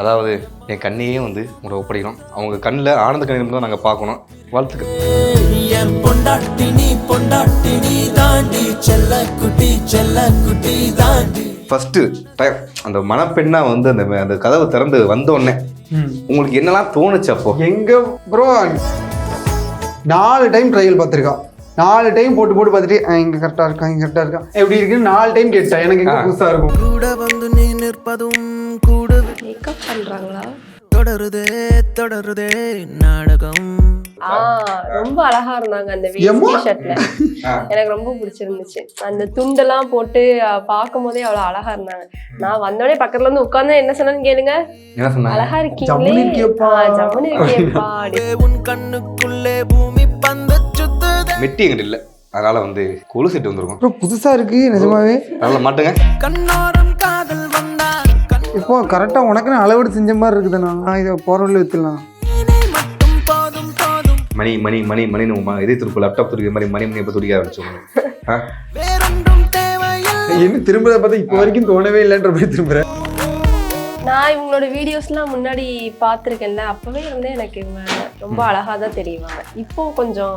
அதாவது என் கண்ணையே வந்து உங்களை ஒப்படைக்கணும். அவங்க கண்ணில் ஆனந்த கண்ணீர் தான் நாங்கள் பார்க்கணும். வாழ்த்துக்கள். என் பொண்டாட்டி நீ பொண்டாட்டி நீ தாண்டி செல்ல குட்டி செல்ல குட்டி தாண்டி. ஃபஸ்ட்டு டைம் அந்த மணப்பெண்ணாக வந்து அந்த அந்த கதவை திறந்து வந்த உடனே உங்களுக்கு என்னெல்லாம் தோணுச்சு அப்போ? எங்க ப்ரோ நாலு டைம் ட்ரையல் பார்த்துருக்கா. நாலு டைம் போட்டு போட்டு பார்த்துட்டு "ஆ, இங்க கரெக்டா இருக்கா இங்க கரெக்டா இருக்கா? எப்படி இருக்குன்னு நாலு டைம் கேட்டா எனக்கு எங்க புதுசா இருக்கும். கூட வந்து நீ நிற்பதும் கூட. மேக்கப் பண்றாங்களா? தொடருதே தொடருதே நாடகம். ஆ ரொம்ப அழகா இருந்தாங்க அந்த ஷர்ட்ல எனக்கு ரொம்ப பிடிச்சிருந்துச்சு. அந்த துண்டெல்லாம் போட்டு பார்க்கும் போதே அவ்வளவு அழகா இருந்தாங்க. நான் வந்தோடனே பக்கத்துல இருந்து உட்கார்ந்து என்ன சொன்னேன்னு கேளுங்க. அழகா இருக்கீங்களே. இருக்கியேப்பா. அப்படி. உன் கண்ணுக்குள்ளே பூமி மெட்டி எங்கிட்ட இல்லை. அதனால் வந்து கொலு செட்டு வந்திருக்கும். ப்ரோ புதுசா இருக்கு நிஜமாவே. அதனால் மாட்டுங்க. கண்ணோரம் காதல் வந்தா இப்போ கரெக்டா உனக்குன்னு அளவெடு செஞ்ச மாதிரி இருக்குதுண்ணா. நான் இதை போற வழியில வித்துலாம் மணி மணி மணி மணின்னு உமா இதே திருப்பு லேப்டாப் துடிக்கிற மாதிரி மணி மணி எப்போ துடிக்க ஆரம்பிச்சோம் என்ன திரும்புறத பார்த்தா இப்போ வரைக்கும் தோணவே இல்லைன்ற மாதிரி திரும்புறேன் நான் இவங்களோட வீடியோஸ்லாம் முன்னாடி பார்த்துருக்கேன்ல அப்பவே இருந்தே எனக்கு இவங்க ரொம்ப அழகா தான் தெரியுவாங்க. இப்போ கொஞ்சம்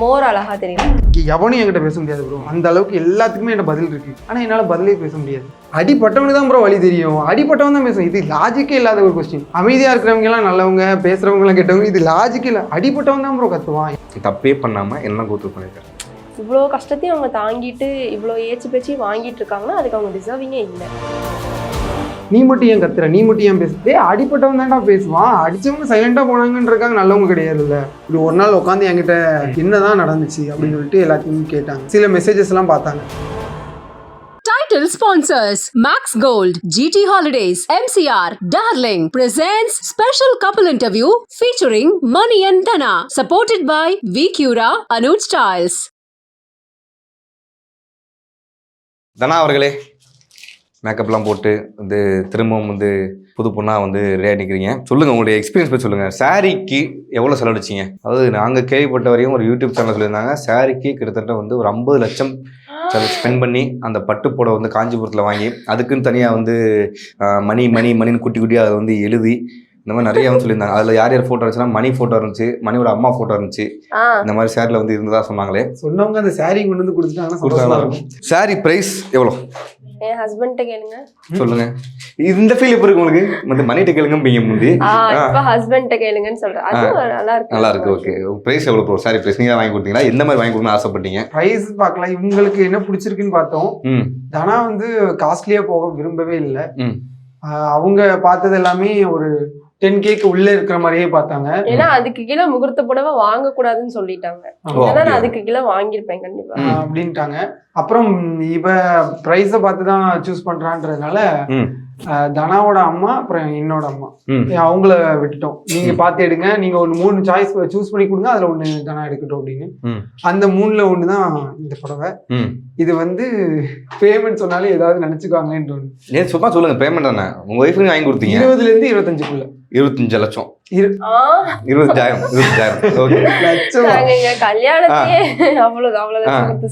மோர் அழகா தெரியும். எவனும் என்கிட்ட பேச முடியாது ப்ரோ அந்த அளவுக்கு எல்லாத்துக்குமே என்ன பதில் இருக்கு. ஆனா என்னால பதிலே பேச முடியாது. அடிப்பட்டவனுக்கு தான் ப்ரோ வழி தெரியும். அடிப்பட்டவன் தான் பேசும் இது லாஜிக்கே இல்லாத ஒரு கொஸ்டின் அமைதியா இருக்கிறவங்க எல்லாம் நல்லவங்க பேசுறவங்க எல்லாம் கெட்டவங்க இது லாஜிக்கே இல்லை. அடிப்பட்டவன் தான் ப்ரோ கத்துவான். தப்பே பண்ணாமல் என்ன கோத்து பண்ணியிருக்கேன் இவ்வளோ கஷ்டத்தையும் அவங்க தாங்கிட்டு இவ்வளோ ஏச்சு பேச்சு வாங்கிட்டு இருக்காங்கன்னா அதுக்கு அவங்க டிசர்விங்கே இல்லை. நீ மட்டும் ஏன் கத்துற? நீ மட்டும் ஏன் பேச? டேய் அடிப்பட்டவன் தான்டா பேசுவான். அடிச்சவங்க சைலண்டா போனாங்கன்னு இருக்காங்க நல்லவங்க கிடையாதுல்ல. இப்படி ஒரு நாள் உட்காந்து என்கிட்ட என்னதான் நடந்துச்சு அப்படின்னு சொல்லிட்டு எல்லாத்தையும் கேட்டாங்க. சில மெசேஜஸ் எல்லாம் பார்த்தாங்க. Title sponsors Max Gold, GT Holidays, MCR, Darling presents special couple interview featuring Money and Dana, supported by VCura, Anuj Styles. தனா அவர்களே மேக்கப்லாம் போட்டு வந்து திரும்பவும் வந்து புது பொண்ணாக வந்து ரெடியாக நிற்கிறீங்க சொல்லுங்கள் உங்களுடைய எக்ஸ்பீரியன்ஸ் பற்றி சொல்லுங்கள் சாரீக்கு எவ்வளோ செலவழிச்சிங்க? அதாவது நாங்கள் கேள்விப்பட்ட வரையும் ஒரு யூடியூப் சேனல் சொல்லியிருந்தாங்க சாரீக்கு கிட்டத்தட்ட வந்து ஒரு ஐம்பது லட்சம் ஸ்பெண்ட் பண்ணி அந்த பட்டு புடவை வந்து காஞ்சிபுரத்தில் வாங்கி அதுக்குன்னு தனியாக வந்து மணி மணி மணின்னு குட்டி குட்டியாக அதை வந்து எழுதி இந்த மாதிரி நிறைய வந்து சொல்லியிருந்தாங்க. அதில் யார் யார் ஃபோட்டோ இருந்துச்சுன்னா மணி ஃபோட்டோ இருந்துச்சு மணியோட அம்மா ஃபோட்டோ இருந்துச்சு. இந்த மாதிரி சேரில் வந்து இருந்ததா சொன்னாங்களே. சொன்னவங்க அந்த சாரி கொண்டு வந்து கொடுத்துட்டாங்கன்னா சாரி ப்ரைஸ் எவ்வளோ என் ஹஸ்பண்ட்ட கேளுங்க. சொல்லுங்க. இந்த ஃபீல் எப்படி இருக்கு உங்களுக்கு? மத்த மணிட்ட கேளுங்க பைய முந்தி. இப்ப ஹஸ்பண்ட்ட கேளுங்கன்னு சொல்றேன். அதுவும் நல்லா இருக்கு. நல்லா இருக்கு ஓகே பிரைஸ் எவ்வளவு ப்ரோ சாரி பிரைஸ் நீங்க வாங்கி கொடுத்தீங்களா? எந்த மாதிரி வாங்கி கொடுக்கணும்னு ஆசைப்பட்டீங்க? ப்ரைஸ் பார்க்கலாம். இவங்களுக்கு என்ன பிடிச்சிருக்குன்னு பார்த்தோம். தனா வந்து காஸ்ட்லியா போக விரும்பவே இல்லை. அவங்க பார்த்தது எல்லாமே ஒரு டென் கேக்கு உள்ள இருக்கிற மாதிரியே பார்த்தாங்க. ஏன்னா அதுக்கு கீழே முகூர்த்த புடவை வாங்க கூடாதுன்னு சொல்லிட்டாங்க. இல்லைன்னா நான்? அதுக்கு கீழே வாங்கியிருப்பேன் கண்டிப்பா. அப்படின்ட்டாங்க. அப்புறம் இவ ப்ரைஸை பார்த்து தான் சூஸ் பண்றான்றதுனால தனாவோட அம்மா அப்புறம் என்னோட அம்மா. அவங்கள விட்டுட்டோம். நீங்க பார்த்து எடுங்க. நீங்க ஒரு மூணு சாய்ஸ் சூஸ் பண்ணி கொடுங்க. அதுல ஒண்ணு தனா எடுக்கட்டும் அப்படின்னு. அந்த மூணுல ஒண்ணு தான் இந்த புடவை. இது வந்து பேமெண்ட் சொன்னாலே ஏதாவது நினைச்சுக்குவாங்கன்ற ஒண்ணு ஏன் சும்மா சொல்லுங்க. பேமெண்ட் தானே? உங்க ஒய்ஃபுக்கு வாங்கி கொடுத்தீங்க. இருபதுல இருந்து இருபத்தஞ்சுக்குள்ள. இருபத்தஞ்சு லட்சம். இருபத்தஞ்சாயிரம் இருபத்தஞ்சாயிரம் ஓகே.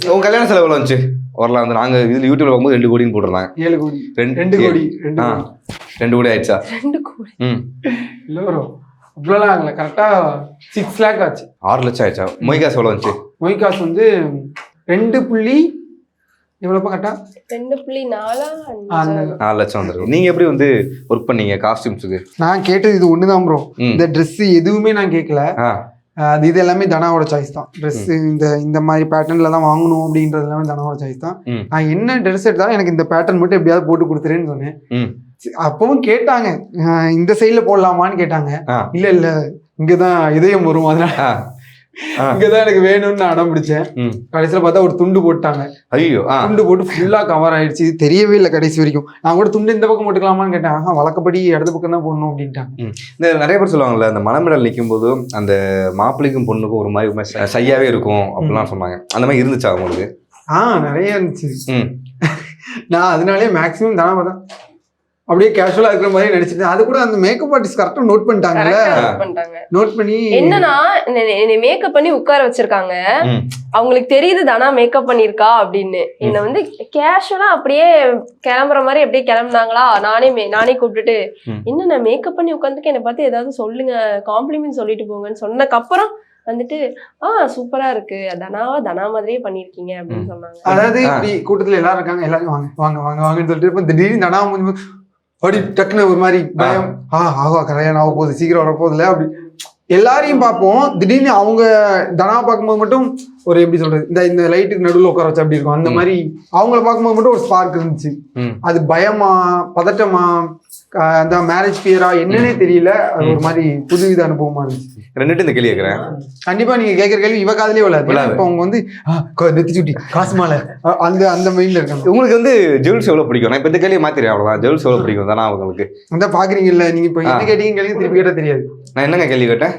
உங்க கல்யாண செலவு எவ்வளவு வந்துச்சு வரலாம் வந்து நாங்க இதுல யூடியூப்ல பார்க்கும்போது ரெண்டு கோடின்னு போட்டுருந்தாங்க. ஏழு கோடி. ரெண்டு ரெண்டு கோடி ரெண்டு ஆ. கோடி. ரெண்டு கோடி ஆயிடுச்சா? ரெண்டு கோடி. ம். இல்ல வரும் இவ்வளோலாம் ஆகல. கரெக்டா சிக்ஸ் லேக் ஆச்சு. ஆறு லட்சம் ஆயிடுச்சா? மொய் காசு எவ்வளவு வந்துச்சு மொய் காசு வந்து ரெண்டு புள்ளி எவ்வளோப்பா கரெக்டா ரெண்டு புள்ளி நாலா? நாலு லட்சம் வந்துருக்கு நீங்க எப்படி வந்து ஒர்க் பண்ணீங்க காஸ்டியூம்ஸுக்கு நான் கேட்டது இது ஒன்று தான் ப்ரோ இந்த Dress எதுவுமே நான் கேட்கல அது இது எல்லாமே தனாவோட சாய்ஸ் தான். Dress இந்த இந்த மாதிரி பேட்டர்ன்ல தான் வாங்கணும் அப்படின்றது எல்லாமே தனாவோட சாய்ஸ் தான். நான் என்ன ட்ரெஸ் எடுத்தாலும் எனக்கு இந்த பேட்டர்ன் மட்டும் எப்படியாவது போட்டு கொடுத்துருன்னு சொன்னேன். அப்பவும் கேட்டாங்க. இந்த சைடில் போடலாமான்னு கேட்டாங்க. இல்ல இல்ல. இங்கதான் இதயம் வரும் அதனால. இங்கதான் எனக்கு வேணும்னு நான் அடம் பிடிச்சேன். கடைசியில பார்த்தா ஒரு துண்டு போட்டாங்க. ஐயோ துண்டு போட்டு ஃபுல்லா கவர் ஆயிடுச்சு. தெரியவே இல்லை கடைசி வரைக்கும். நான் கூட துண்டு இந்த பக்கம் போட்டுக்கலாமான்னு கேட்டேன். ஆஹா வழக்கப்படி இடது பக்கம் தான் போடணும் அப்படின்ட்டாங்க. இந்த நிறைய பேர் சொல்லுவாங்கல்ல அந்த மணமேடல் நிற்கும் போது அந்த மாப்பிள்ளைக்கும் பொண்ணுக்கும் ஒரு மாதிரி சையாவே இருக்கும் அப்படிலாம் சொன்னாங்க. அந்த மாதிரி இருந்துச்சா உங்களுக்கு? ஆ நிறைய இருந்துச்சு. நான் அதனாலே மேக்ஸிமம் தானே பார்த்தேன் அப்படியே கேஷுவலா இருக்கிற மாதிரி நடிச்சிட்டு அது கூட அந்த மேக்கப் ஆர்டிஸ்ட் கரெக்டா நோட் பண்ணிட்டாங்கல்ல? பண்ணிட்டாங்க. நோட் பண்ணி என்னன்னா என்னை மேக்கப் பண்ணி உட்கார வச்சிருக்காங்க. அவங்களுக்கு தெரியுது தானா மேக்கப் பண்ணிருக்கா அப்படின்னு. என்னை வந்து கேஷுவலா அப்படியே கிளம்புற மாதிரி அப்படியே கிளம்புனாங்களா? நானே மே- நானே கூப்பிட்டுட்டு. என்ன நான் மேக்கப் பண்ணி உட்காந்துக்க என்னை பார்த்து ஏதாவது சொல்லுங்க காம்ப்ளிமெண்ட் சொல்லிட்டு போங்கன்னு சொன்னதுக்கு அப்புறம் வந்துட்டு ஆ சூப்பரா இருக்கு. தனாவா தனா மாதிரியே பண்ணிருக்கீங்க அப்படின்னு சொன்னாங்க. அதாவது. இப்படி கூட்டத்துல எல்லாரும் இருக்காங்க எல்லாரும் வாங்க வாங்க வாங்க வாங்கன்னு சொல்லிட்டு திடீர்னு தனா முடிஞ்சு அப்படி டக்குன்னு ஒரு மாதிரி பயம். ஆ. ஆகா கல்யாணம் ஆக போகுது சீக்கிரம் வர போகுதுல அப்படி. எல்லாரையும் பார்ப்போம். திடீர்னு அவங்க தனா பார்க்கும்போது மட்டும் ஒரு எப்படி சொல்றது இந்த இந்த லைட்டுக்கு நடுவில் உட்கார வச்சு அப்படி இருக்கும். அந்த. மாதிரி அவங்கள பார்க்கும்போது மட்டும் ஒரு ஸ்பார்க் இருந்துச்சு. அது பயமா பதட்டமா அந்த மேரேஜ் பியரா என்னன்னே தெரியல. அது ஒரு மாதிரி புதுவித அனுபவமா இருந்துச்சு. ரெண்டுட்டு இந்த கேள்வி கேட்குறேன். கண்டிப்பா நீங்க கேட்கற கேள்வி இவ காதலே விழாது. இப்ப அவங்க வந்து நெத்தி சுட்டி காசு மாலை. அந்த அந்த மைண்ட்ல இருக்காங்க. உங்களுக்கு வந்து ஜுவல்ஸ் எவ்வளோ பிடிக்கும்? நான் இப்போ இந்த கேள்வியை மாத்திரேன் அவ்வளோதான் ஜுவல்ஸ் எவ்வளோ பிடிக்கும் தானே உங்களுக்கு? அந்த பாக்குறீங்கல்ல நீங்க இப்ப என்ன. கேட்டீங்க கேள்வி திருப்பி கேட்டா தெரியாது. நான் என்னங்க கேள்வி கேட்டேன்?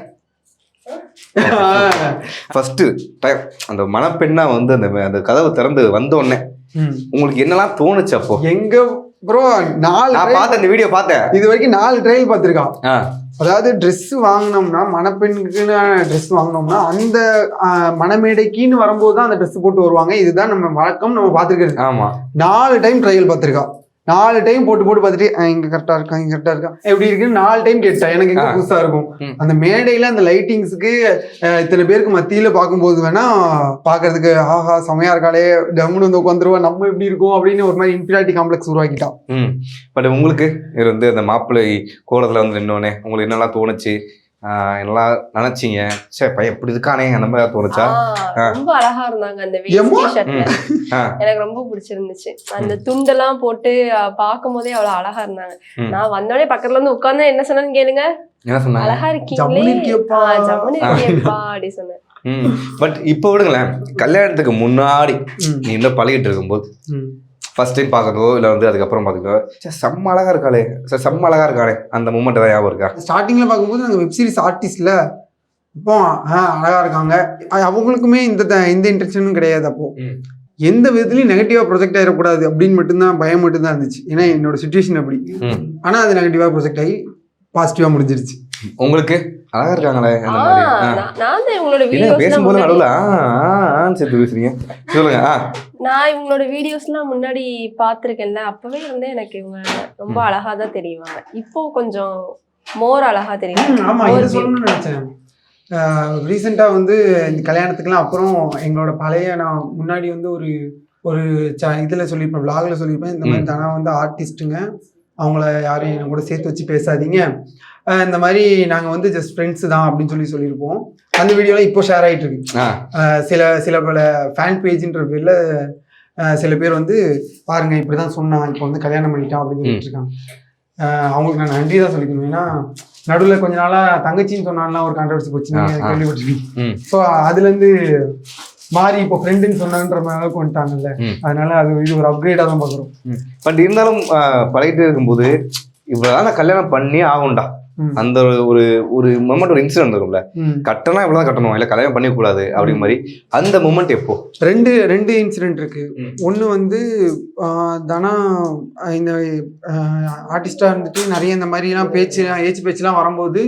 ஃபர்ஸ்ட் டைம் அந்த மணப்பெண்ணா வந்து அந்த அந்த கதவு திறந்து வந்த உடனே. உங்களுக்கு என்னெல்லாம் தோணுச்சு அப்போ? எங்க ப்ரோ நாலு நான் trial- பார்த்த இந்த வீடியோ பார்த்தேன். இது வரைக்கும் நாலு ட்ரையல் பார்த்திருக்கான். அதாவது Dress வாங்கினோம்னா மணப்பெண்ணுக்குன்னு Dress வாங்கினோம்னா அந்த மணமேடைக்குன்னு வரும்போது தான் அந்த Dress போட்டு வருவாங்க. இதுதான் நம்ம வழக்கம் நம்ம பார்த்துருக்கிறது. ஆமா. நாலு டைம் ட்ரையல் பார்த்திருக்கா நாலு டைம் போட்டு போட்டு பார்த்துட்டு "ஆ, இங்க கரெக்டா இருக்கா இங்க கரெக்டா இருக்கா? எப்படி இருக்குன்னு நாலு டைம் கேட்டா எனக்கு எங்க ஆ. புதுசா இருக்கும். அந்த மேடையில அந்த லைட்டிங்ஸ்க்கு இத்தனை பேருக்கு மத்தியில பார்க்கும்போது வேணா பாக்குறதுக்கு ஆஹா செமையா இருக்காளே டம்னு வந்து உட்காந்துருவா நம்ம எப்படி இருக்கோம்? அப்படின்னு ஒரு மாதிரி இன்ஃபினிட்டி காம்ப்ளெக்ஸ் உருவாக்கிட்டான் பட் உங்களுக்கு இது வந்து அந்த மாப்பிள்ளை கோலத்தில் வந்து நின்னோடனே உங்களுக்கு என்னெல்லாம் தோணுச்சு? ஆஹ் என்னெல்லாம் நினைச்சீங்க. சே பையன் இப்படி இருக்கானே அந்த மாதிரி தோணுச்சா? ரொம்ப அழகா இருந்தாங்க அந்த எனக்கு ரொம்ப பிடிச்சிருந்துச்சு. அந்த துண்டெல்லாம் போட்டு பார்க்கும் போதே அவ்வளவு அழகா இருந்தாங்க. நான் வந்தோடனே பக்கத்துல வந்து உட்கார்ந்தா என்ன சொன்னேன்னு கேளுங்க. என்ன சொன்னாங்க? அழகா இருக்கீங்களே. சொன்னேன். ம். பட் இப்போ விடுங்களேன். கல்யாணத்துக்கு முன்னாடி. நீ இன்னும் பழகிட்டு இருக்கும்போது ம். ஃபர்ஸ்ட் டைம் பார்க்கறதோ இல்லை வந்து அதுக்கப்புறம் பார்த்துக்கோ சே செம்ம அழகா இருக்காளே. சார் செம்ம அழகா இருக்காளே. அந்த மூமெண்ட் தான் ஞாபகம் இருக்கா? ஸ்டார்டிங்ல பார்க்கும்போது நாங்கள் வெப் சீரிஸ் ஆர்டிஸ்ட்ல இப்போ ஆ அழகா இருக்காங்க. அவங்களுக்குமே இந்த இந்த இன்டென்ஷனும் கிடையாது அப்போ. ம். எந்த விதத்துலையும் நெகட்டிவா ப்ரொஜெக்ட் ஆயிடக்கூடாது அப்படின்னு மட்டும்தான் பயம் மட்டும்தான் இருந்துச்சு. ஏன்னா என்னோட சுச்சுவேஷன் அப்படி. ம். ஆனா அது நெகட்டிவா ப்ரொஜெக்ட் ஆகி பாசிட்டிவா முடிஞ்சிருச்சு. உங்களுக்கு? அழகா இருக்காங்களே அந்த மாதிரி. இவங்களோட என்ன வீடியோஸ் பேசும்போது நடுவில் ஆன்னு சேர்த்து பேசுறீங்க. சொல்லுங்க நான் இவங்களோட வீடியோஸ்லாம் முன்னாடி பார்த்திருக்கேன்ல அப்பவே வந்து எனக்கு இவங்க ரொம்ப அழகா தான் தெரியுவாங்க. இப்போ கொஞ்சம் மோர் அழகா தெரியும் ஆமா இது சொல்லணும்னு நினைச்சேன். ரீசெண்டாக வந்து இந்த கல்யாணத்துக்குலாம் அப்புறம் எங்களோட பழைய நான் முன்னாடி வந்து ஒரு ஒரு ச இதில் சொல்லியிருப்பேன் vlogல சொல்லியிருப்பேன். இந்த மாதிரி. தானா வந்து ஆர்டிஸ்ட்டுங்க அவங்கள யாரையும் என் கூட சேர்த்து வச்சு பேசாதீங்க. இந்த மாதிரி நாங்கள் வந்து ஜஸ்ட் ஃப்ரெண்ட்ஸ் தான் அப்படின்னு சொல்லி சொல்லியிருப்போம். அந்த வீடியோலாம் இப்போ ஷேர் ஆகிட்டு இருக்கு. சில சில பல ஃபேன் பேஜ்ன்ற பேரில் சில பேர் வந்து பாருங்க இப்படி தான் சொன்னான் இப்போ வந்து கல்யாணம் பண்ணிட்டான் அப்படின்னு சொல்லிட்டு இருக்காங்க அவங்களுக்கு நான் நன்றி தான் சொல்லிக்கணும். ஏன்னா நடுவில் கொஞ்ச நாளாக தங்கச்சின்னு சொன்னாலாம் ஒரு கான்ட்ரவர்சி போச்சு ம். ஸோ அதுலேருந்து மாறி இப்போ ஃப்ரெண்டுன்னு சொன்னான்ற அளவுக்கு வந்துட்டாங்கல்ல. அதனால அது இது ஒரு அப்கிரேடாக தான் பார்க்குறோம் பட் இருந்தாலும் பழகிட்டு இருக்கும்போது இவ்வளவுதான் நான் கல்யாணம் பண்ணி ஆகும்டா. அந்த ஒரு ஒரு மொமெண்ட் ஒரு இன்சிடென்ட் இருக்கும்ல. கட்டணம் இவ்வளவுதான் கட்டணும். இல்லை கல்யாணம் பண்ணிக்கூடாது அப்படி மாதிரி. அந்த மூமெண்ட் எப்போ? ரெண்டு ரெண்டு இன்சிடென்ட் இருக்கு. ஒன்று வந்து தனா இந்த ஆர்டிஸ்டாக இருந்துட்டு நிறைய இந்த மாதிரிலாம் பேச்சு ஏச்சு பேச்சுலாம் வரும்போது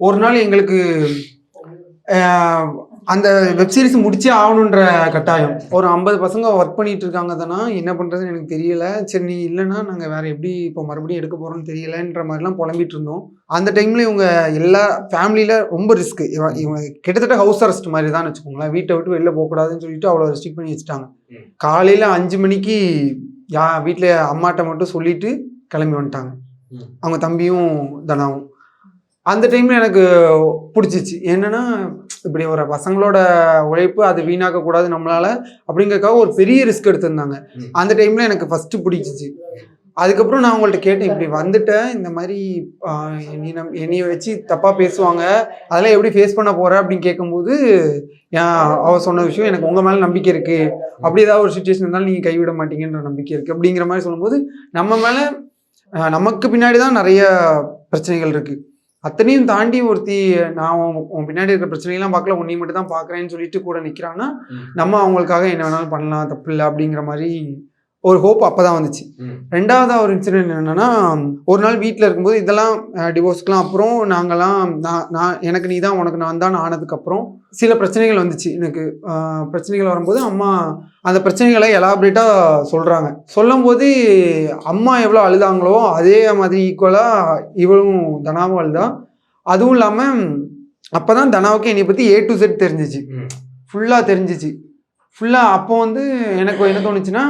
ஒரு நாள் எங்களுக்கு அந்த வெப்சீரிஸ் முடிச்சே ஆகணுன்ற கட்டாயம். ஒரு ஐம்பது பசங்க ஒர்க் பண்ணிட்டு இருக்காங்க தானா? என்ன பண்ணுறதுன்னு எனக்கு தெரியல. சரி நீ இல்லைன்னா நாங்கள் வேற எப்படி இப்போ மறுபடியும் எடுக்க போகிறோம்னு தெரியலன்ற மாதிரிலாம் புலம்பிட்டு இருந்தோம். அந்த டைமில் இவங்க எல்லா ஃபேமிலியில் ரொம்ப ரிஸ்க் இவங்க கிட்டத்தட்ட ஹவுஸ் அரெஸ்ட் மாதிரி தான் வச்சுக்கோங்களேன். வீட்டை விட்டு வெளில போகக்கூடாதுன்னு சொல்லிட்டு அவ்வளோ ரெஸ்ட்ரிக்ட் பண்ணி வச்சுட்டாங்க. காலையில் அஞ்சு மணிக்கு யா வீட்டில் அம்மாட்ட மட்டும் சொல்லிட்டு கிளம்பி வந்துட்டாங்க. அவங்க தம்பியும் தனாவும். அந்த டைமில் எனக்கு பிடிச்சிச்சு. என்னன்னா இப்படி ஒரு பசங்களோட உழைப்பு அது வீணாக்க கூடாது நம்மளால அப்படிங்கறக்காக ஒரு பெரிய ரிஸ்க் எடுத்திருந்தாங்க. அந்த டைம்ல எனக்கு ஃபர்ஸ்ட் பிடிச்சிச்சு. அதுக்கப்புறம் நான் அவங்கள்ட்ட கேட்டேன் இப்படி வந்துட்டேன் இந்த மாதிரி நீ நம் என்னைய வச்சு தப்பா பேசுவாங்க அதெல்லாம் எப்படி ஃபேஸ் பண்ண போற அப்படின்னு கேட்கும்போது ஏன் அவ சொன்ன விஷயம் எனக்கு உங்க மேல நம்பிக்கை இருக்கு. அப்படி ஏதாவது ஒரு சுச்சுவேஷன் இருந்தாலும் நீங்க கைவிட மாட்டீங்கன்ற நம்பிக்கை இருக்கு. அப்படிங்கிற மாதிரி சொல்லும்போது நம்ம மேல நமக்கு பின்னாடி தான் நிறைய பிரச்சனைகள் இருக்கு. அத்தனையும் தாண்டி ஒருத்தி நான் உன் பின்னாடி இருக்கிற பிரச்சனையெல்லாம் பார்க்கல உன்னை மட்டும் தான் பார்க்குறேன்னு சொல்லிட்டு கூட நிற்கிறான்னா. நம்ம அவங்களுக்காக என்ன வேணாலும் பண்ணலாம் தப்பு இல்லை அப்படிங்கிற மாதிரி ஒரு ஹோப் அப்போ தான் வந்துச்சு. ம். ரெண்டாவது ஒரு இன்சிடென்ட் என்னன்னா ஒரு நாள் வீட்டில் இருக்கும்போது இதெல்லாம் டிவோர்ஸ்க்குலாம் அப்புறம் நாங்கெல்லாம் நான் நான் எனக்கு நீ தான் உனக்கு நான் தான் ஆனதுக்கப்புறம் சில பிரச்சனைகள் வந்துச்சு. எனக்கு பிரச்சனைகள் வரும்போது அம்மா அந்த பிரச்சனைகளை எலாபரேட்டாக சொல்கிறாங்க சொல்லும்போது அம்மா எவ்வளோ அழுதாங்களோ அதே மாதிரி ஈக்குவலாக இவளும் தனாவும் அழுதா. அதுவும் இல்லாமல் அப்போ தான் தனாவுக்கு என்னை பற்றி ஏ டு செட் தெரிஞ்சிச்சு. ஃபுல்லாக தெரிஞ்சிச்சு. ஃபுல்லாக அப்போ வந்து எனக்கு என்ன தோணுச்சுன்னா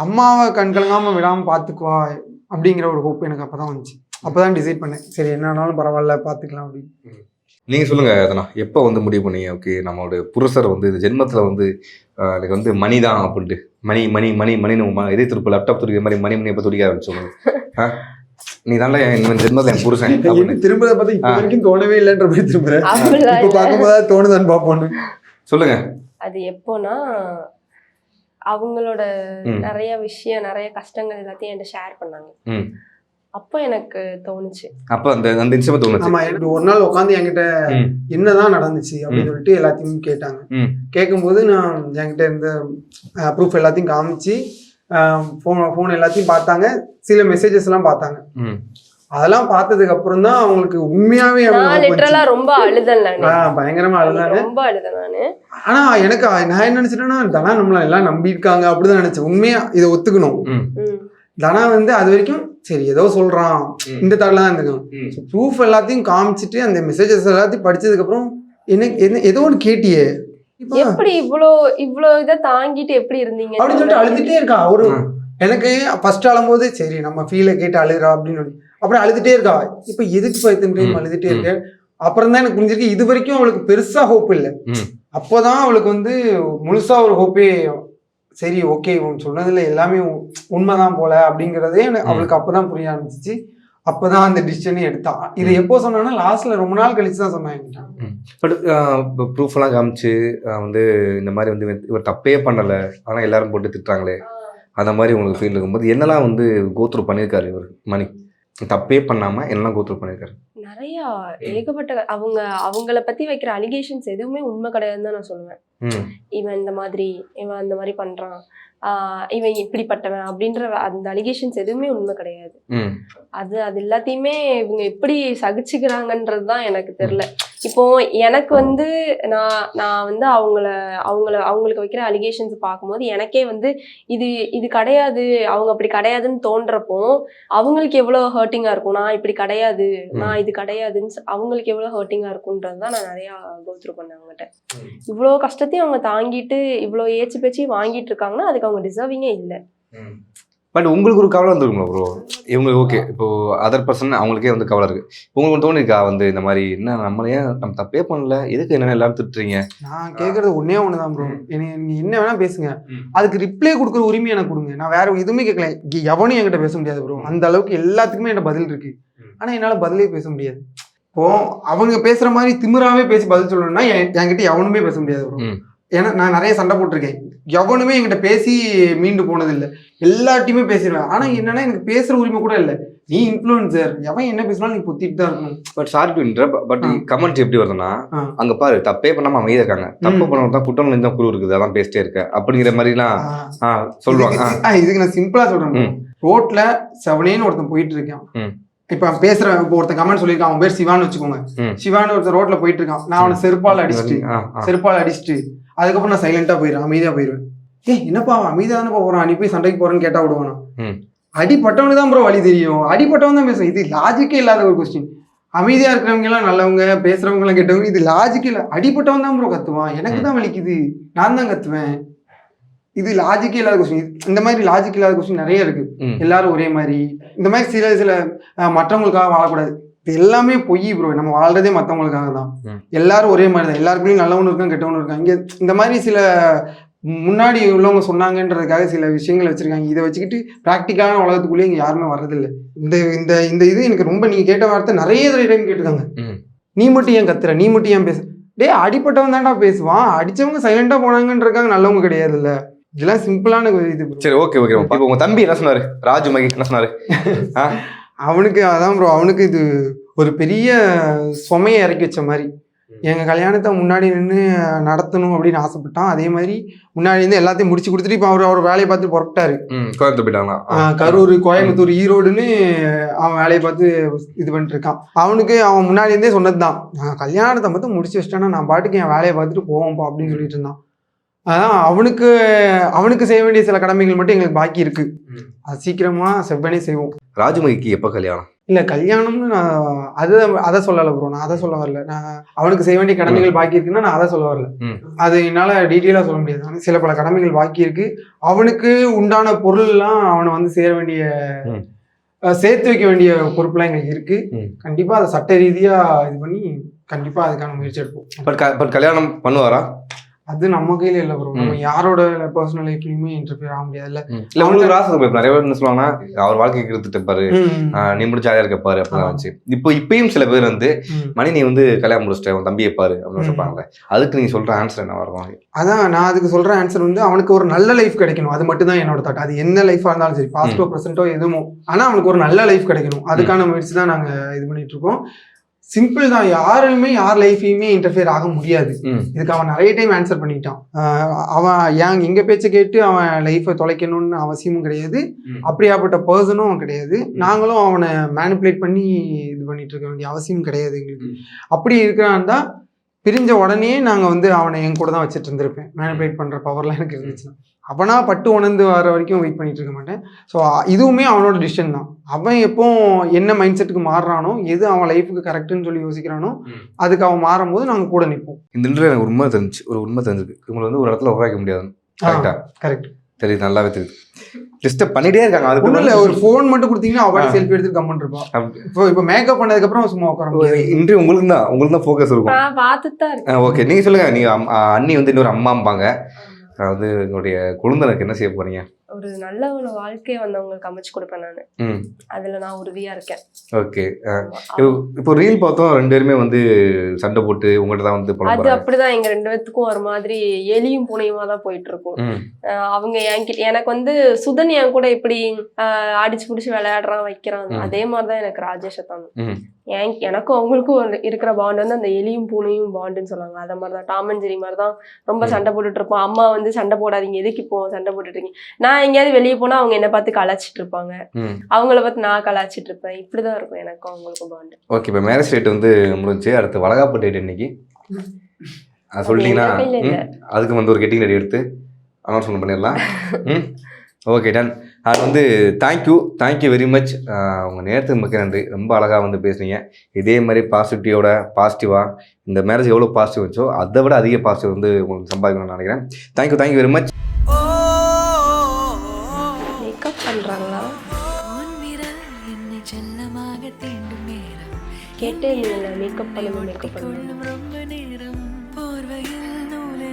அம்மாவை கண் கலங்காமல் விடாமல் பார்த்துக்குவா அப்படிங்கிற ஒரு ஹோப் எனக்கு அப்போ தான் வந்துச்சு. அப்போ தான் டிசைட் பண்ணேன். சரி என்னன்னாலும் பரவாயில்ல பார்த்துக்கலாம் அப்படின்னு. நீங்க சொல்லுங்க அதனா எப்போ வந்து முடிவு பண்ணீங்க? ஓகே நம்மளோட புருஷர் வந்து இந்த ஜென்மத்துல வந்து எனக்கு வந்து மணி தான் அப்படின்ட்டு. மணி மணி மணி மணின்னு ம- இதே திருப்ப லேப்டாப் துடிக்கிற மாதிரி மணி மணி எப்போ துடிக்க ஆரம்பிச்சோங்க நீ தான்டா என் ஜென்மத்தில் என் புருஷன் திரும்ப பார்த்தா இப்போ. வரைக்கும் தோணவே இல்லைன்ற மாதிரி திரும்புறேன் இப்போ. பார்க்கும்போது தோணுதான்னு பார்ப்போன்னு. சொல்லுங்க. அது எப்போனா அவங்களோட. நிறைய விஷயம் நிறைய கஷ்டங்கள் எல்லாத்தையும் என்கிட்ட ஷேர் பண்ணாங்க ம். அப்போ எனக்கு தோணுச்சு அப்போ அந்த அந்த நிமிஷமே தோணுச்சு ஆமா எனக்கு ஒரு நாள் உட்காந்து என்கிட்ட. என்னதான் நடந்துச்சு அப்படின்னு. சொல்லிட்டு எல்லாத்தையும் கேட்டாங்க ம். கேட்கும்போது நான் என்கிட்ட இருந்த ப்ரூஃப் எல்லாத்தையும் காமிச்சு ஃபோன் ஃபோன் எல்லாத்தையும் பார்த்தாங்க சில மெசேஜஸ் எல்லாம் பார்த்தாங்க ம். அதெல்லாம் பார்த்ததுக்கு அப்புறம் தான் அவங்களுக்கு உண்மையாவே லிட்டரலா ரொம்ப அழுதல் நானு பயங்கரமா அழுதாங்க ரொம்ப அழுதேன் நானு ஆனா எனக்கு நான் என்ன நினைச்சிட்டேன்னா தனா நம்மள எல்லாம் நம்பியிருக்காங்க அப்படிதான் நினைச்சேன் உண்மையா இதை ஒத்துக்கணும் ம். ம். தனா வந்து அது வரைக்கும் சரி ஏதோ சொல்றான். இந்த தாட்ல தான் இருந்திருக்கான் ம். ப்ரூஃப் எல்லாத்தையும் காமிச்சிட்டு அந்த மெசேஜஸ் எல்லாத்தையும் படிச்சதுக்கு அப்புறம் என்ன என்ன ஏதோ ஒன்று கேட்டியே எப்படி இவ்ளோ இவ்ளோ இதை தாங்கிட்டு எப்படி இருந்தீங்க அப்படின்னு சொல்லிட்டு அழுதுட்டே இருக்கா ஒரு ஆ. எனக்கு ஃபர்ஸ்ட் அழும்போது சரி நம்ம ஃபீலை கேட்டு அழுகிறா அப்படின்னு சொல்லி. அப்புறம் அழுதுட்டே இருக்கா. இப்ப எதுக்கு பைத்தன் டைம் ம். அழுதுட்டே இருக்க அப்புறம் தான் எனக்கு புரிஞ்சிருக்கு. இது வரைக்கும் அவளுக்கு பெருசா ஹோப் இல்லை. அப்போதான் அவளுக்கு வந்து முழுசா ஒரு ஹோப்பே சரி ஓகே உன் சொன்னதுல எல்லாமே உண்மைதான் போல அப்படிங்கறதே எனக்கு. அவளுக்கு அப்பதான் புரிய ஆரம்பிச்சிச்சு. அப்பதான் அந்த டிசிஷனே எடுத்தா. இது. எப்போ சொன்னான்னா லாஸ்ட்ல ரொம்ப நாள் கழிச்சு தான் சொன்னாங்க பட் ப்ரூஃப் எல்லாம் காமிச்சு வந்து இந்த மாதிரி வந்து இவன் இவர் தப்பே பண்ணல. ஆனா எல்லாரும் போட்டு திட்டுறாங்களே. அந்த மாதிரி உங்களுக்கு ஃபீல் இருக்கும்போது என்னெல்லாம் வந்து கோத்ரூ பண்ணியிருக்காரு இவர் மணி? தப்பே பண்ணாம என்னெல்லாம் கோத்ரூ பண்ணியிருக்காரு நிறைய ஏகப்பட்ட அவங்க அவங்கள பத்தி வைக்கிற அலிகேஷன்ஸ் எதுவுமே உண்மை கிடையாதுன்னு தான் நான் சொல்லுவேன். இவன் இந்த மாதிரி இவன் அந்த மாதிரி பண்றான். இவன் இப்படிப்பட்டவன் அப்படின்ற அந்த அலிகேஷன்ஸ் எதுவுமே உண்மை கிடையாது. அது அது எல்லாத்தையுமே இவங்க எப்படி சகிச்சுக்கிறாங்கன்றது தான் எனக்கு தெரியல. இப்போ எனக்கு வந்து நான் நான் வந்து அவங்கள அவங்கள அவங்களுக்கு வைக்கிற அலிகேஷன்ஸ் பார்க்கும்போது எனக்கே வந்து இது இது கிடையாது அவங்க அப்படி கிடையாதுன்னு தோன்றப்போ அவங்களுக்கு எவ்வளோ ஹர்ட்டிங்காக இருக்கும்? நான் இப்படி கிடையாது நான் இது கிடையாதுன்னு அவங்களுக்கு எவ்வளோ ஹர்ட்டிங்காக இருக்குன்றது தான் நான் நிறையா கோத்ரூ பண்ணேன் அவங்ககிட்ட. இவ்வளோ கஷ்டத்தையும் அவங்க தாங்கிட்டு இவ்வளோ ஏச்சு பேச்சு வாங்கிட்டு இருக்காங்கன்னா அதுக்கு அவங்க டிசர்விங்கே இல்லை. பட் உங்களுக்கு ஒரு கவலை வந்துருங்களா ப்ரோ இவங்களுக்கு ஓகே இப்போ அதர் பர்சன் அவங்களுக்கே வந்து கவலை இருக்கு. உங்களுக்கு ஒன்று தோணிருக்கா வந்து இந்த மாதிரி என்ன நம்மளே நம்ம தப்பே பண்ணல? எதுக்கு என்ன எல்லாரும் திட்டுறீங்க? நான் கேட்கறது ஒன்னே ஒண்ணுதான் ப்ரோ என்ன நீங்க என்ன வேணா பேசுங்க. அதுக்கு ரிப்ளை கொடுக்குற உரிமை எனக்கு கொடுங்க. நான் வேற எதுவுமே கேட்கல எவனும் என்கிட்ட பேச முடியாது ப்ரோ அந்த அளவுக்கு எல்லாத்துக்குமே என்கிட்ட பதில் இருக்கு. ம். ஆனா என்னால பதிலே பேச முடியாது. இப்போ அவங்க பேசுற மாதிரி திமிராவே பேசி பதில் சொல்லணும்னா என்- என்கிட்ட எவனுமே பேச முடியாது ப்ரோ. ஏன்னா நான் நிறைய சண்டை போட்டிருக்கேன் எவனுமே என்கிட்ட பேசி மீண்டு போனது இல்லை எல்லார்ட்டையுமே பேசிடுவேன் ஆனா என்னன்னா எனக்கு பேசுற உரிமை கூட இல்லை நீ இன்ஃப்ளூயன்சர் எவன் என்ன பேசினாலும் நீ பொத்திட்டு தான் இருக்கணும் but sorry to inter but ஆ. கமெண்ட் எப்படி வருதுன்னா. அங்க பாரு தப்பே பண்ணாம அமைதியா இருக்காங்க தப்பு. பண்ணவங்க தான் குற்றம் இருந்தா குழு இருக்குது அதான் பேசிட்டே இருக்க அப்படிங்கிற மாதிரிலாம் சொல்லுவாங்க. இதுக்கு- நான் சிம்பிளா சொல்றேன். ரோட்ல செவனேன்னு ஒருத்தன் போயிட்டு இருக்கான். இப்ப பேசுறேன் இப்போ ஒருத்தன் கமெண்ட் சொல்லியிருக்கான் அவன் பேர் சிவான்னு வச்சுக்கோங்க. சிவான்னு ஒருத்தன் ரோட்ல போயிட்டு இருக்கான் நான் அவனை செருப்பால் அடிச்சுட்டு. செருப்பால் அடிச்சுட்டு அதுக்கப்புறம் நான் சைலண்டா போயிடுவேன் அமைதியா போயிடுவேன். ஏய் என்னப்பா அமைதியா தானே போறான்? போய் சண்டைக்கு போறேன்னு கேட்டா விடுவானா? ம். அடிப்பட்டவனுக்கு தான் ப்ரோ வழி தெரியும். அடிப்பட்டவன் தான் பேசுவான். இது லாஜிக்கே இல்லாத ஒரு கொஸ்டின் அமைதியா இருக்கிறவங்க எல்லாம் நல்லவங்க பேசுறவங்க எல்லாம் கெட்டவங்க இது லாஜிக்கே இல்ல. அடிப்பட்டவன் தான் ப்ரோ கத்துவான். எனக்கு தான் வலிக்குது. நான் தான் கத்துவேன். இது லாஜிக்கே இல்லாத கொஸ்டின் இந்த மாதிரி லாஜிக் இல்லாத கொஸ்டின் நிறைய இருக்கு. எல்லாரும் ஒரே மாதிரி. இந்த மாதிரி சில சில மற்றவங்களுக்காக வாழக்கூடாது. இது எல்லாமே பொய் ப்ரோ நம்ம வாழ்றதே மற்றவங்களுக்காக தான். எல்லாரும் ஒரே மாதிரி தான் எல்லாருக்குள்ளயும் நல்லவனும் இருக்கான் கெட்டவனும் இருக்கான். இங்க இந்த மாதிரி சில முன்னாடி உள்ளவங்க சொன்னாங்கன்றதுக்காக சில விஷயங்கள் வச்சிருக்காங்க. இதை வச்சுக்கிட்டு ப்ராக்டிக்கலான உலகத்துக்குள்ளேயே இங்க யாருமே வர்றதில்ல. இந்த இந்த இந்த இது எனக்கு ரொம்ப நீங்க கேட்ட வார்த்தை நிறைய டைம் கேட்டிருக்காங்க. நீ மட்டும் ஏன் கத்துற? நீ மட்டும் ஏன் பேச? டேய் அடிப்பட்டவன் தான்டா பேசுவான். அடிச்சவங்க சைலண்டா போனாங்கன்றதுக்காக நல்லவங்க கிடையாதுல்ல. இதெல்லாம் சிம்பிளான இது. சரி ஓகே ஓகே இப்போ உங்க தம்பி என்ன சொன்னாரு? ராஜு மகி என்ன சொன்னாரு? அவனுக்கு அதான் ப்ரோ அவனுக்கு இது ஒரு பெரிய சுமையை இறக்கி வச்ச மாதிரி. எங்கள் கல்யாணத்தை முன்னாடி நின்று நடத்தணும் அப்படின்னு ஆசைப்பட்டான். அதே மாதிரி முன்னாடி இருந்து எல்லாத்தையும் முடிச்சு கொடுத்துட்டு இப்போ அவர் அவர் வேலையை பார்த்து புறப்பட்டாரு. கோயம்புத்தூர் போயிட்டாங்களா? கரூர் கோயம்புத்தூர் ஈரோடுன்னு அவன் வேலையை பார்த்து இது பண்ணிட்டு இருக்கான் அவனுக்கு அவன் முன்னாடி இருந்தே சொன்னது தான் நான் கல்யாணத்தை மட்டும் முடிச்சு வச்சிட்டேன்னா நான் பாட்டுக்கு என் வேலையை பார்த்துட்டு போவோம்ப்பா அப்படின்னு சொல்லிட்டு இருந்தான். அதான் அவனுக்கு அவனுக்கு செய்ய வேண்டிய சில கடமைகள் மட்டும் எங்களுக்கு பாக்கி இருக்கு. அது சீக்கிரமா செவ்வனே செய்வோம். ராஜமுகிக்கு எப்போ கல்யாணம்? இல்ல கல்யாணம்னு நான் அதை அதை சொல்லலை ப்ரோ நான் அதை சொல்ல வரல. நான் அவனுக்கு செய்ய வேண்டிய கடமைகள் பாக்கி இருக்குன்னா நான் அதை சொல்ல வரல. அது என்னால டீட்டெயிலாக சொல்ல முடியாது. ஆனா சில பல கடமைகள் பாக்கி இருக்கு. அவனுக்கு உண்டான பொருள்லாம் அவனை வந்து சேர வேண்டிய சேர்த்து வைக்க வேண்டிய பொறுப்புலாம் எங்களுக்கு இருக்கு. கண்டிப்பா அதை சட்ட ரீதியா இது பண்ணி கண்டிப்பா அதுக்கான முயற்சி எடுப்போம். பட் க பட் கல்யாணம் பண்ணுவாரா? அது நம்ம கையில இல்லை ப்ரோ நம்ம யாரோட பர்சனல் லைஃப்லயுமே இன்டர்ஃபியர் ஆக முடியாதுல்ல இல்ல உங்களுக்கு ராசை நிறைய பேர் என்ன சொல்லுவாங்கன்னா அவர் வாழ்க்கைக்கு எடுத்துட்டு. ஆஹ் நீ முடிச்சு ஜாலியா இருப்பாரு அப்படின்னு ஆமா. வச்சு இப்போ இப்பயும் சில பேர் வந்து. மணி நீ வந்து கல்யாணம் முடிச்சிட்ட உன் தம்பியை பாரு அப்படின்னு ம். சொல்றாங்கல்ல. அதுக்கு நீங்க சொல்ற ஆன்சர் என்ன வரும்? அதான் நான் அதுக்கு சொல்ற ஆன்சர் வந்து அவனுக்கு ஒரு நல்ல லைஃப் கிடைக்கணும். அது மட்டும் தான் என்னோட தாட் அது என்ன லைஃபா இருந்தாலும் சரி பாஸ்டோ ப்ரெசென்ட்டோ எதுவும். ஆனா அவனுக்கு ஒரு நல்ல லைஃப் கிடைக்கணும். அதுக்கான முயற்சி தான் நாங்க இது பண்ணிட்டு இருக்கோம். சிம்பிள் தான். யாருமே யார் லைஃபையுமே இன்டர்ஃபியர் ஆக முடியாது. இதுக்கு அவன் நிறைய டைம் ஆன்சர் பண்ணிட்டான். அவன் ஏன் எங்க பேச்சை கேட்டு அவன் லைஃப்பை தொலைக்கணும்னு அவசியமும் கிடையாது. அப்படியாப்பட்ட பர்சனும் அவன் கிடையாது. நாங்களும் அவனை மேனிப்புலேட் பண்ணி இது பண்ணிட்டு இருக்க வேண்டிய அவசியம் கிடையாது எங்களுக்கு. அப்படி இருக்கிறான் தான் பிரிஞ்ச உடனே நாங்கள் வந்து அவனை என் கூட தான் வச்சுட்டு இருந்திருப்பேன். மேனிப்புலேட் பண்ணுற பவர்லாம் எனக்கு இருந்துச்சுன்னா அவனா பட்டு உணர்ந்து வர வரைக்கும் வெயிட் பண்ணிட்டு இருக்க மாட்டேன். ஸோ இதுவுமே அவனோட டிசிஷன் தான். அவன் எப்போ என்ன மைண்ட் செட்டுக்கு மாறுறானோ எது அவன் லைஃபுக்கு கரெக்டுன்னு சொல்லி யோசிக்கிறானோ. அதுக்கு அவன் மாறும்போது நாங்கள் கூட நிற்போம் இந்த எனக்கு உண்மை தெரிஞ்சு ஒரு உண்மை தெரிஞ்சிருக்கு. இவங்களை வந்து ஒரு இடத்துல உருவாக்க முடியாது. கரெக்டா கரெக்ட் தெரியுது நல்லாவே தெரியுது. டிஸ்டர்ப் பண்ணிட்டே இருக்காங்க. அதுக்கு ஒன்றும் இல்லை ஒரு ஃபோன் மட்டும் கொடுத்தீங்கன்னா அவள். செல்ஃபி எடுத்து கமெண்ட் இருப்பா அப்படி- இப்போ இப்போ மேக்கப் பண்ணதுக்கப்புறம் சும்மா உட்கார இன்டர்வியூ உங்களுக்கு தான் உங்களுக்கு தான் ஃபோக்கஸ் இருக்கும். பார்த்துட்டு தான் ஓகே நீங்க சொல்லுங்க நீங்க அண்ணி வந்து இன்னொரு அம்மாம்பாங்க. அதாவது உங்களுடைய குழந்தனுக்கு என்ன செய்ய போறீங்க? ஒரு நல்ல ஒரு வாழ்க்கையை வந்து அவங்களுக்கு அமைச்சு கொடுப்பேன் நான். அதுல நான் உறுதியா இருக்கேன். ஓகே. இப்போ ரீல் பார்த்தோம் ரெண்டு பேருமே வந்து சண்டை போட்டு உங்கள்கிட்ட தான் வந்து அது அப்படிதான். எங்க ரெண்டு பேத்துக்கும் ஒரு மாதிரி எலியும் பூனையுமா தான் போயிட்டு இருக்கும் அவங்க என்கிட்ட எனக்கு வந்து சுதன் என் கூட இப்படி அடிச்சு புடிச்சு விளையாடுறான் வைக்கிறான். அதே மாதிரிதான் எனக்கு ராஜேஷை தான் என் எனக்கும் அவங்களுக்கும் ஒரு இருக்கிற பாண்ட் வந்து அந்த எலியும் பூனையும் பாண்டுன்னு சொல்லுவாங்க. அத மாதிரிதான். டாம் அண்ட் ஜெரி மாதிரி தான் ரொம்ப. சண்டை போட்டுட்டு இருப்போம். அம்மா வந்து சண்டை போடாதீங்க. எதுக்கு இப்போ சண்டை போட்டுட்டு இருக்கீங்க? நான் எங்கேயாவது வெளியே போனா அவங்க என்ன பார்த்து கலாச்சிட்டு இருப்பாங்க. அவங்கள பார்த்து நான் கலாச்சிட்டு இருப்பேன். இப்படிதான் இருக்கும் எனக்கும் அவங்களுக்கும் பாண்டு ஓகே இப்போ மேரேஜ் டேட் வந்து முடிஞ்சு அடுத்து வளகாப்பு டேட் இன்னைக்கு. அது சொல்லிட்டீங்கன்னா அதுக்கு வந்து ஒரு கெட்டிங் ரெடி எடுத்து அனௌன்ஸ்மெண்ட் பண்ணிடலாம். ஓகே டன் அது வந்து தேங்க்யூ தேங்க்யூ வெரி மச் உங்கள் நேரத்துக்கு மிக்க நன்றி. ரொம்ப அழகாக வந்து பேசுனீங்க. இதே மாதிரி பாசிட்டிவோட பாசிட்டிவாக இந்த மேரேஜ் எவ்வளோ பாசிட்டிவ் வச்சோ அதை விட அதிக பாசிட்டிவ் வந்து உங்களுக்கு சம்பாதிக்கணும்னு நினைக்கிறேன். Thank you thank you very much makeup பண்றாங்களா? கேட்டே இல்லைங்களா மேக்கப் பண்ணணும் மேக்கப் பண்ணணும். கொள்ளும் ரொம்ப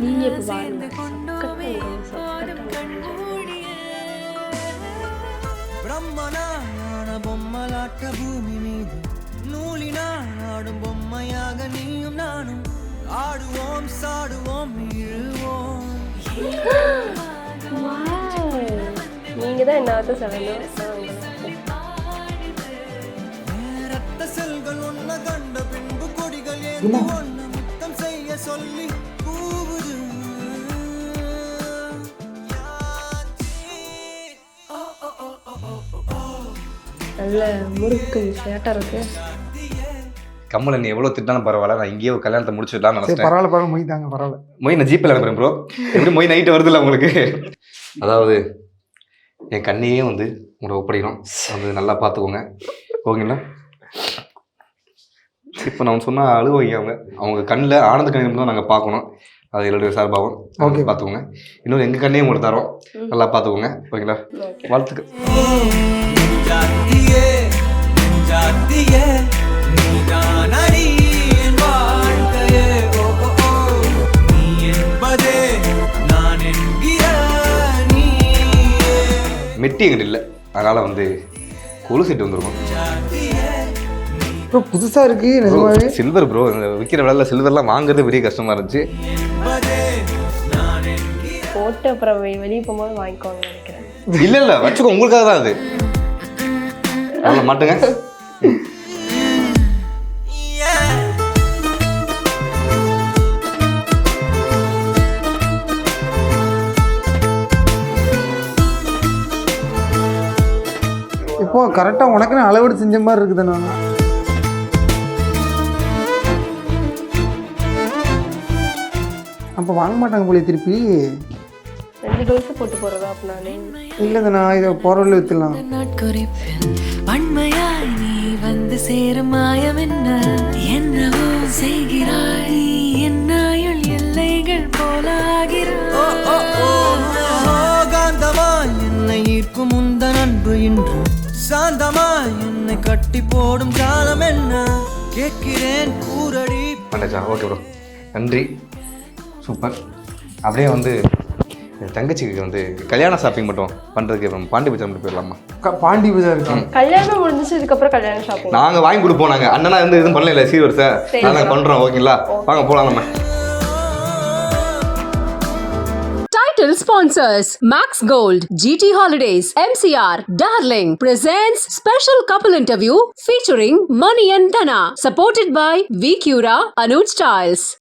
நீங்க பாருங்க பிரம்மனான பொம்மலாட்ட பூமி மீது நூலினால் ஆடும் பொம்மையாக நீயும் நானும் ஆடுவோம் சாடுவோம் இழுவோம். நீங்க தான் என்ன சொல்லணும் ரத்த செல்கள் ஒன்ன கண்ட பின்பு கொடிகள் ஏறி ஒன்ன முத்தம் செய்ய சொல்லி நல்ல முறுக்கு சேட்டா இருக்கு. கம்மலை நீ எவ்வளோ திட்டாலும் பரவாயில்ல. நான் இங்கேயே கல்யாணத்தை முடிச்சுடலாம்னு சரி நினச்சேன் பரவாயில்ல பரவாயில்ல மொய் பரவாயில்ல. மொய் நான் ஜிபேல அனுப்புறேன் ப்ரோ எப்படி மொய் நைட்டு வருதுல்ல உங்களுக்கு? அதாவது என் கண்ணையே வந்து உங்களை ஒப்படைக்கணும். வந்து நல்லா பார்த்துக்கோங்க. ஓகேங்களா? இப்போ நான் சொன்னால் அழுவாங்க அவங்க. அவங்க கண்ணில் ஆனந்த கண்ணீர் தான் நாங்கள் பார்க்கணும். அது என்னுடைய சார்பாகும் Okay. பார்த்துக்கோங்க. இன்னொரு எங்கள் கண்ணையும் உங்களுக்கு தரோம். நல்லா பார்த்துக்கோங்க. ஓகேங்களா? ஓகே. வாழ்த்துக்கள். ஜாத்தியே ஜாத்தியே நீதான் அடி என் வாழ்க்கையே. ஓ ஓ, ஓ. நீ என்பதே நான் என்கிற நீயே. மெட்டி எங்கிட்ட இல்லை. அதனால் வந்து கொலு செட்டு வந்திருக்கும். ப்ரோ புதுசா இருக்கு நிஜமாவே. சில்வர் ப்ரோ விற்கிற விலையில் சில்வர்லாம் வாங்குறது பெரிய கஷ்டமாக இருந்துச்சு. போட்டு அப்புறம் வெளிய போகும்போது வாங்கிக்கோங்க நினைக்கிறேன். இல்ல இல்ல வச்சுக்கோ உங்களுக்காக தான் அது. அவ்வளோ மாட்டுங்க. இப்போ கரெக்டாக உனக்குன்னு அளவெடு செஞ்ச மாதிரி இருக்குது நான் அப்போ வாங்க மாட்டாங்க போலே திருப்பி. போட்டு போறதா அப்படின்னாலே இல்லை நான் இதை வழியில் விற்றுலாம் பண்மையாய் நீ வந்து சேரும் மாயம் என்ன? என்னவோ செய்கிறாய் என்னாயுள் எல்லைகள் போலாகிறாய். என்னை ஈர்க்கும் உந்தன் அன்பு இன்று. சாந்தமாய் என்னை கட்டி போடும் காலம் என்ன? கேட்கிறேன் கூரடி பண்ணிச்சா ஓகே ப்ரோ நன்றி. சூப்பர். அப்படியே வந்து என் தங்கச்சிக்கு வந்து கல்யாண ஷாப்பிங் மட்டும் பண்ணுறதுக்கு பாண்டி பஜார் மட்டும் போயிடலாமா? பாண்டி பஜார் கல்யாணம் முடிஞ்சிச்சு இதுக்கப்புறம் கல்யாணம் ஷாப்பிங் நாங்கள் வாங்கி கொடுப்போம் நாங்கள் அண்ணனா இருந்து எதுவும் பண்ணல சரி. நாங்கள் பண்ணுறோம் ஓகேங்களா? வாங்க போகலாம் நம்ம. Title sponsors Max Gold, GT Holidays, MCR, Darling presents special couple interview featuring Money and Dana, supported by V Cura, Anuj Styles.